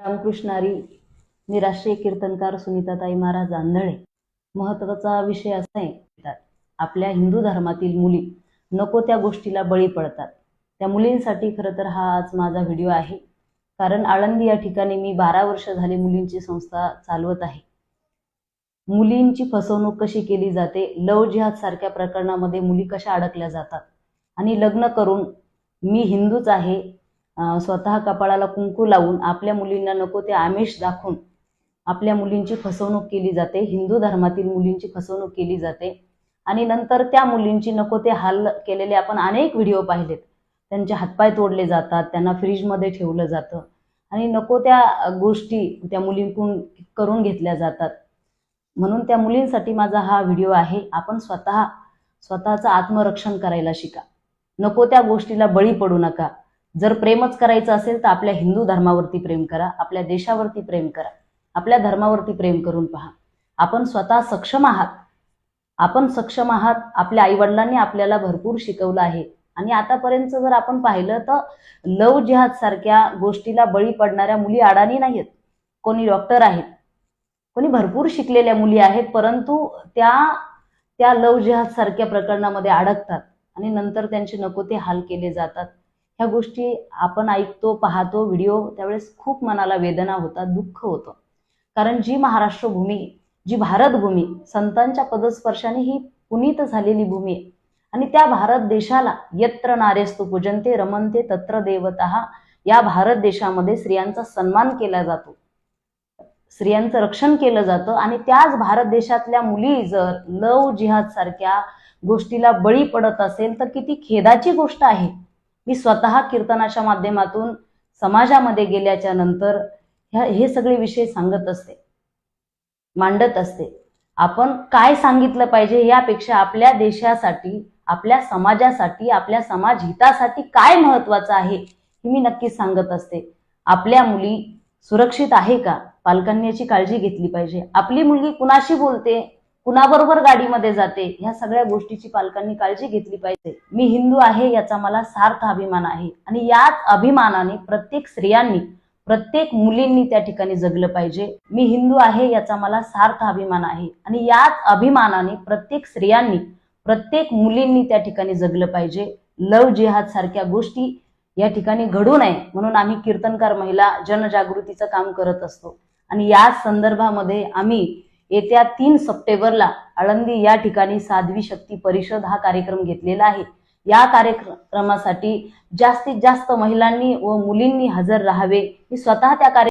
रामकृष्णारी मी राष्ट्रीय कीर्तनकार सुनीताताई महाराज आंधळे महत्त्वाचा विषय असा आहे. आपल्या हिंदू धर्मातील मुली नको त्या गोष्टीला बळी पडतात. त्या मुलींसाठी खरं तर हा आज माझा व्हिडिओ आहे. कारण आळंदी या ठिकाणी मी बारा वर्ष झाली मुलींची संस्था चालवत आहे. मुलींची फसवणूक कशी केली जाते लव जिहाद सारख्या प्रकरणामध्ये मुली कशा अडकल्या जातात आणि लग्न करून मी हिंदूच आहे स्वतः कपाळाला कुंकू लावून आपल्या मुलींना नको ते आमिष दाखवून आपल्या मुलींची फसवणूक केली जाते. हिंदू धर्मातील मुलींची फसवणूक केली जाते. आणि नंतर त्या मुलींची नको ते हाल केलेले आपण अनेक व्हिडिओ पाहिलेत. त्यांचे हातपाय तोडले जातात त्यांना फ्रीजमध्ये ठेवलं जातं. आणि नको त्या गोष्टी त्या मुलींकडून करून घेतल्या जातात. म्हणून त्या मुलींसाठी माझा हा व्हिडिओ आहे. आपण स्वतः स्वतःचं आत्मरक्षण करायला शिका. नको त्या गोष्टीला बळी पडू नका. जर प्रेमच करायचं असेल तर आपल्या हिंदू धर्मावरती प्रेम करा आपल्या देशावरती प्रेम करा. आपल्या धर्मावरती प्रेम करून पहा. आपण स्वतः सक्षम आहात. आपण सक्षम आहात. आपल्या आईवडिलांनी आपल्याला भरपूर शिकवलं आहे. आणि आतापर्यंत जर आपण पाहिलं तर लव जिहाद सारख्या गोष्टीला बळी पडणाऱ्या मुली अडाणी नाहीत कोणी डॉक्टर आहेत. कोणी भरपूर शिकलेल्या मुली आहेत परंतु त्या त्या लव जिहाद सारख्या प्रकरणामध्ये अडकतात. आणि नंतर त्यांचे नको ते हाल केले जातात. ह्या गोष्टी आपण ऐकतो पाहतो व्हिडिओ त्यावेळेस खूप मनाला वेदना होतात दुःख होतं. कारण जी महाराष्ट्र भूमी जी भारत भूमी संतांच्या पदस्पर्शाने ही पुनीत झालेली भूमी आहे. आणि त्या भारत देशाला यत्र नारेस्तु पूजनते रमनते तत्र देवता या भारत देशामध्ये स्त्रियांचा सन्मान केला जातो. स्त्रियांचं रक्षण केलं जातं आणि त्याच भारत देशातल्या मुली जर लव जिहाद सारख्या गोष्टीला बळी पडत असेल तर किती खेदाची गोष्ट आहे. मी स्वतः कीर्तनाच्या माध्यमातून समाजामध्ये गेल्याच्यानंतर ह्या हे सगळे विषय सांगत असते मांडत असते. आपण काय सांगितलं पाहिजे यापेक्षा आपल्या देशासाठी आपल्या समाजासाठी आपल्या समाज हितासाठी काय महत्वाचं आहे हे मी नक्कीच सांगत असते. आपल्या मुली सुरक्षित आहे का? पालकांनी याची काळजी घेतली पाहिजे. आपली मुलगी कुणाशी बोलते? कुणाबरोबर गाडीमध्ये जाते ह्या सगळ्या गोष्टीची पालकांनी काळजी घेतली पाहिजे. मी हिंदू आहे याचा मला सार्थ अभिमान आहे. आणि याच अभिमानाने प्रत्येक स्त्रियांनी प्रत्येक मुलींनी त्या ठिकाणी जगलं पाहिजे. मी हिंदू आहे याचा मला सार्थ अभिमान आहे. आणि याच अभिमानाने प्रत्येक स्त्रियांनी प्रत्येक मुलींनी त्या ठिकाणी जगलं पाहिजे. लव जिहाद सारख्या गोष्टी या ठिकाणी घडू नये म्हणून आम्ही कीर्तनकार महिला जनजागृतीचं काम करत असतो. आणि याच संदर्भामध्ये आम्ही येत्या तीन सप्टेंबरला आळंदी या ठिकाणी साध्वी शक्ती परिषद हा कार्यक्रम घेतलेला आहे. या कार्यक्रमासाठी जास्तीत जास्त महिलांनी व मुलींनी हजर राहावे. मी स्वतः त्या कार्य